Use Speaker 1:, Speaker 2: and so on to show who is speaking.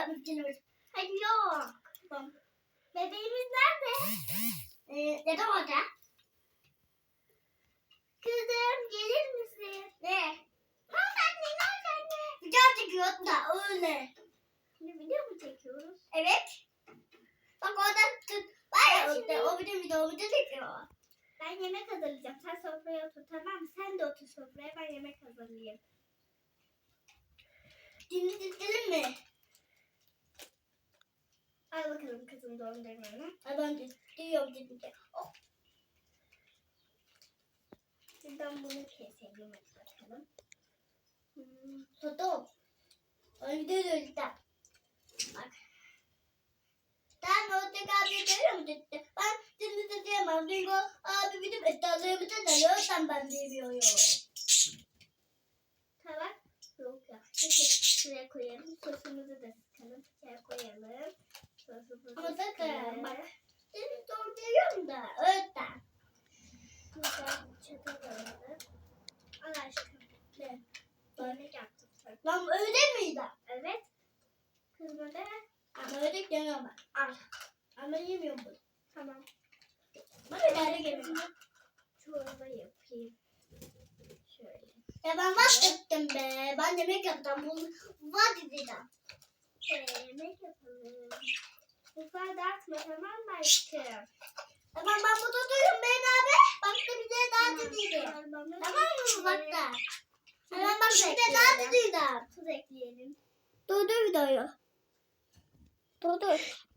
Speaker 1: yapmak için Hadi yok. Tamam. Bebeğimiz nerede? Ee, dede orada. Kızım gelir misin? Ne? Oldu anne? Ne oldu anne? Video çekiyoruz da öyle. Ne video mu çekiyoruz? Evet. Bak orada tut. Var ya orada. O video videomu çekiyor. Ben yemek hazırlayacağım. Sen sofraya otur tamam mı? Sen de otur sofraya. Ben yemek hazırlayayım. Şimdi dizelim mi? Al bakalım kızım dondurmanı. Ay ben de diyorum dedi. Oh. Şuradan bunu keselim bakalım. Hmm, bir de öyle Bak. Ben orada abi görüyor musun? Ben de diyemem. Çünkü abi bizim eşyalarımızı da yiyorsan ben demiyorum. Tamam. Yok ya. Şuraya koyalım. Sosumuzu da sıkalım. Şuraya koyalım. Sosumuzu Ama sakın bak. Seni dolduruyorum da öğretmen. Güzel çatal alalım. Al aşkım. Ne? Yemek yaptım sen. Lan öyle miydi? Evet. Kızma da. Ama öyle demiyorum ben. Al. Ama yemiyorum bunu. Tamam. Bana geldi gelin. Çorba yapayım. Şöyle. Ya ben vazgeçtim be. Ben yemek yapacağım. Bunu vazgeçeceğim. Şöyle yemek yapalım. Mutfağı dağıtma tamam mı aşkım? Tamam ben burada duruyorum ben abi. Bak da bize dağıtı dedi. Tamam mı bak da? Tamam bak bize dağıtı dedi. Tuz ekleyelim. Durdur videoyu. Durdur.